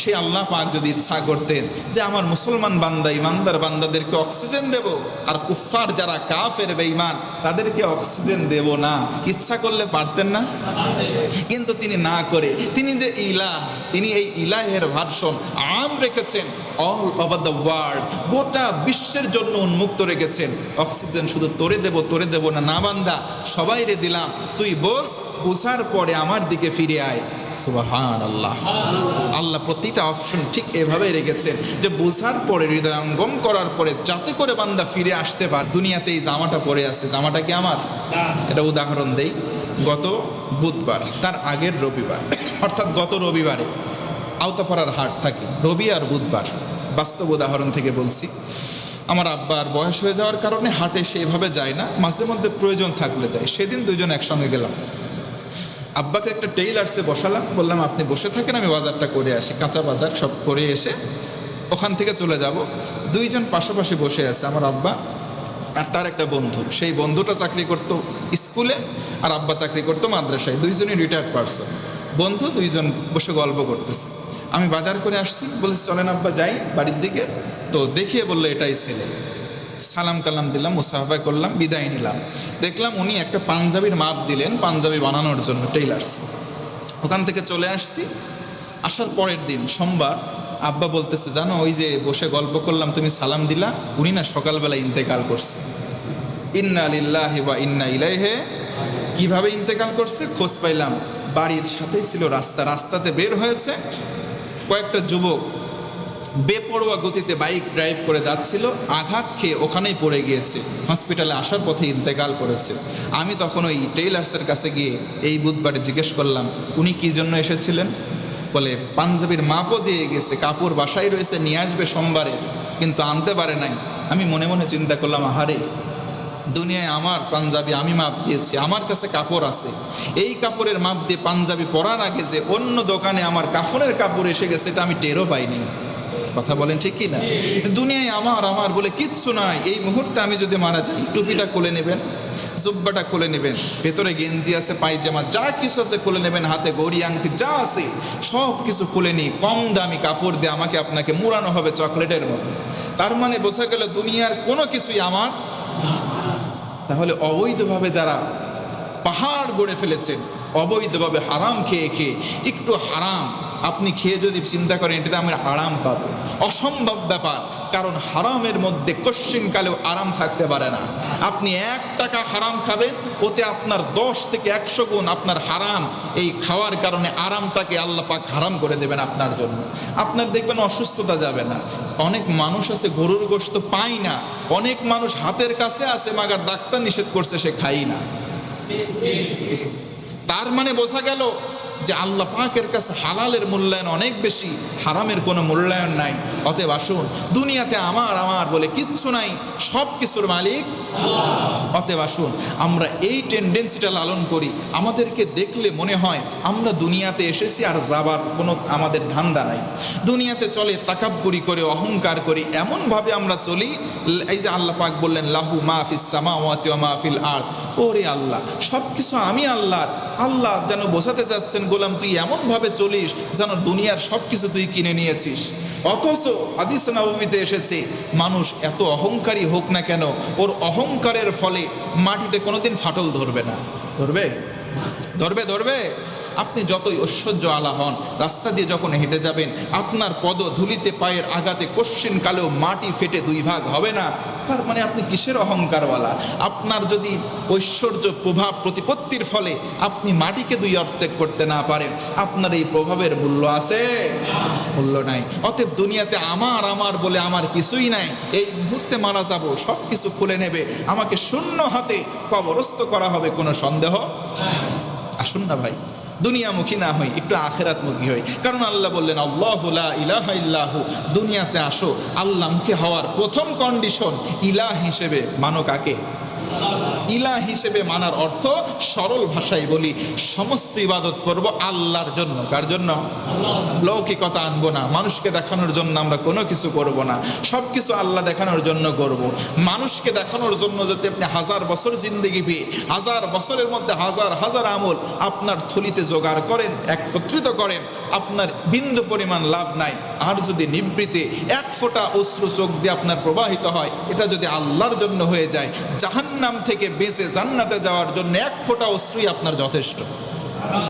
সে আল্লাহ পাক যদি ইচ্ছা করতেন যে আমার মুসলমান বান্দা, ইমানদার বান্দাদেরকে অক্সিজেন দেব, আর কুফফার যারা কাফের, বেঈমান, তাদেরকে অক্সিজেন দেব না। ইচ্ছা করলে পারতেন না? কিন্তু তিনি না করে, তিনি যে ইলাহ, তিনি এই ইলাহের ভার্সন আম রেখেছেন অল ওভার দ্য ওয়ার্ল্ড গোটা বিশ্বের জন্য উন্মুক্ত রেখেছেন। অক্সিজেন শুধু তোরে দেব তোরে দেব না না বান্দা সবাই রে দিলাম। তুই বস, বুঝার পরে আমার দিকে ফিরে আয়। আল্লাহ প্রতিটা অপশন ঠিক এভাবে রেখেছেন যে বোঝার পরে, হৃদয়ঙ্গম করার পরে, যাতে করে বান্দা ফিরে আসতে পার দুনিয়াতে এই জামাটা পরে আছে। জামাটা কি আমার? এটা উদাহরণ দেই। গত বুধবার, তার আগের রবিবার, অর্থাৎ গত রবিবারে আওতাপাড়ার হাট থাকে, রবি আর বুধবার। বাস্তব উদাহরণ থেকে বলছি। আমার আব্বার বয়স হয়ে যাওয়ার কারণে হাটে সেভাবে যায় না, মাঝে মধ্যে প্রয়োজন থাকলে যায় সেদিন দুজন একসঙ্গে গেলাম। আব্বাকে একটা টেইলার্সে বসালাম, বললাম, আপনি বসে থাকেন, আমি বাজারটা করে আসি। কাঁচা বাজার, সব করে এসে ওখান থেকে চলে যাব। দুইজন পাশাপাশি বসে আছে আমার আব্বা আর তার একটা বন্ধু। সেই বন্ধুটা চাকরি করতো স্কুলে আর আব্বা চাকরি করতো মাদ্রাসায়। দুইজনই রিটায়ার্ড পারসন বন্ধু, দুইজন বসে গল্প করতেছে। আমি বাজার করে আসছি। বলছি, চলেন আব্বা, যাই বাড়ির দিকে। তো দেখিয়ে বলল, এটাই ছেলে। সালাম কালাম দিলাম, মুসাফা করলাম, বিদায় নিলাম। দেখলাম উনি একটা পাঞ্জাবির মাপ দিলেন, পাঞ্জাবি বানানোর জন্য টেইলার্স ওখান থেকে চলে আসছি। আসার পরের দিন, সোমবার, আব্বা বলতেছে, জানো, ওই যে বসে গল্প করলাম, তুমি সালাম দিলা, উনি না সকালবেলা ইন্তেকাল করছে। ইন্না লিল্লাহি বা ইন্না ইলাইহে। কীভাবে ইন্তেকাল করছে? খোঁজ পাইলাম, বাড়ির সাথেই ছিল রাস্তা, রাস্তাতে বের হয়েছে। কয়েকটা যুবক বেপরোয়া গতিতে বাইক ড্রাইভ করে যাচ্ছিল, আঘাত খেয়ে ওখানেই পড়ে গিয়েছে। হসপিটালে আসার পথে ইন্তেকাল করেছে। আমি তখন ওই টেইলার্সের কাছে গিয়ে এই বুধবারে জিজ্ঞেস করলাম, উনি কী জন্য এসেছিলেন? বলে, পাঞ্জাবির মাপও দিয়ে গেছে, কাপড় বাসায় রয়েছে, নিয়ে আসবে সোমবারে, কিন্তু আনতে পারে নাই। আমি মনে মনে চিন্তা করলাম, আহারে, দুনিয়ায় আমার পাঞ্জাবি আমি মাপ দিয়েছি, আমার কাছে কাপড় আছে। এই কাপড়ের মাপ দিয়ে পাঞ্জাবি পরার আগে যে অন্য দোকানে আমার কাফনের কাপড় এসে গেছে, এটা আমি টেরও পাইনি। কথা বলেন ঠিক কি না দুনিয়ায় আমার আমার বলে কিচ্ছু নাই। এই মুহূর্তে আমি যদি মারা যাই, টুপিটা খুলে নেবেন, জুব্বাটা খুলে নেবেন, ভেতরে গেঞ্জি আছে, পায়জামা, যা কিছু আছে খুলে নেবেন, হাতে গড়ি, আংটি, যা আছে, সব কিছু খুলে নিই। কম দামি কাপড় দিয়ে আমাকে আপনাকে মুড়ানো হবে চকলেটের মতো। তার মানে বোঝা গেল দুনিয়ার কোনো কিছুই আমার তাহলে অবৈধভাবে যারা পাহাড় গড়ে ফেলেছেন, অবৈধভাবে হারাম খেয়ে খেয়ে, একটু হারাম আপনি খেয়ে যদি চিন্তা করেন, এটাতে আমি আরাম পাবো। অসম্ভব ব্যাপার, কারণ হারামের মধ্যে কশ্চিনকালেও আরাম থাকতে পারে না। আপনি এক টাকা হারাম খাবেন, ওতে আপনার দশ থেকে একশো গুণ আপনার হারাম। এই খাওয়ার কারণে আরামটাকে আল্লাহ পাক হারাম করে দেবেন আপনার জন্য। আপনার দেখবেন অসুস্থতা যাবে না। অনেক মানুষ আছে, গরুর গোস্ত পাই না। অনেক মানুষ হাতের কাছে আছে, মাগার ডাক্তার নিষেধ করছে, সে খাই না। তার মানে বোঝা গেল যে আল্লাহ পাকের কাছে হালালের মূল্যায়ন অনেক বেশি, হারামের কোনো মূল্যায়ন নাই। অতএব আসুন, দুনিয়াতে আমার আমার বলে কিচ্ছু নাই সব কিছুর মালিক অতএব আসুন, আমরা এই টেন্ডেন্সিটা লালন করি। আমাদেরকে দেখলে মনে হয় আমরা দুনিয়াতে এসেছি আর যাবার কোনো আমাদের ধান্দা নাই। দুনিয়াতে চলে তাকাব্বুরি করে, অহংকার করি, এমনভাবে আমরা চলি। এই যে আল্লাহ পাক বললেন, লাহু মাহফিস সামাওয়াতি ওয়া মাহফিল আর ওরে আল্লাহ সব কিছু আমি আল্লাহ আল্লাহ যেন বোঝাতে যাচ্ছেন গোলাম, তুই এমনভাবে চলিস যেন দুনিয়ার সব কিছু তুই কিনে নিয়েছিস। অথচ আদিস নবমীতে এসেছে, মানুষ এত অহংকারী হোক না কেন, ওর অহংকারের ফলে মাটিতে কোনোদিন ফাটল ধরবে না। ধরবে? ধরবে ধরবে? আপনি যতই ঐশ্বর্য আলা হন, রাস্তা দিয়ে যখন হেঁটে যাবেন, আপনার পদ ধুলিতে, পায়ের আঘাতে, কশ্চিন কালেও মাটি ফেটে দুই ভাগ হবে না। তার মানে আপনি কিসের অহংকারওয়ালা? আপনার যদি ঐশ্বর্য প্রভাব প্রতিপত্তির ফলে আপনি মাটিকে দুই অর্ধেক করতে না পারেন, আপনার এই প্রভাবের মূল্য আছে? মূল্য নাই। অতএব দুনিয়াতে আমার আমার বলে আমার কিছুই নাই। এই মুহূর্তে মারা যাব সব কিছু খুলে নেবে। আমাকে শূন্য হাতে কবরস্থ করা হবে, কোনো সন্দেহ? আসুন না ভাই। দুনিয়ামুখী না হই, একটু আখেরাতমুখী হই। কারণ আল্লাহ বললেন, আল্লাহ ইলাহ ইল্লাহু। দুনিয়াতে আসো, আল্লাহমুখী হওয়ার প্রথম কন্ডিশন ইলাহ হিসেবে মানো কাকে? ইলা হিসেবে মানার অর্থ সরল ভাষায় বলি, সমস্ত ইবাদত করব আল্লাহর জন্য। কার জন্য? লৌকিকতা আনব না। মানুষকে দেখানোর জন্য আমরা কোনো কিছু করব না। সব কিছু আল্লাহ দেখানোর জন্য করব। মানুষকে দেখানোর জন্য যদি আপনি হাজার বছর জিন্দগি পেয়ে, হাজার বছরের মধ্যে হাজার হাজার আমল আপনার থলিতে জোগাড় করেন, একত্রিত করেন, আপনার বিন্দু পরিমাণ লাভ নাই, আর যদি নিবৃতে এক ফোঁটা অশ্রু চোখ দিয়ে আপনার প্রবাহিত হয়, এটা যদি আল্লাহর জন্য হয়ে যায় জাহান্নাম থেকে বেঁচে জান্নাতে যাওয়ার জন্য এক ফোঁটা অশ্রুই আপনার যথেষ্ট।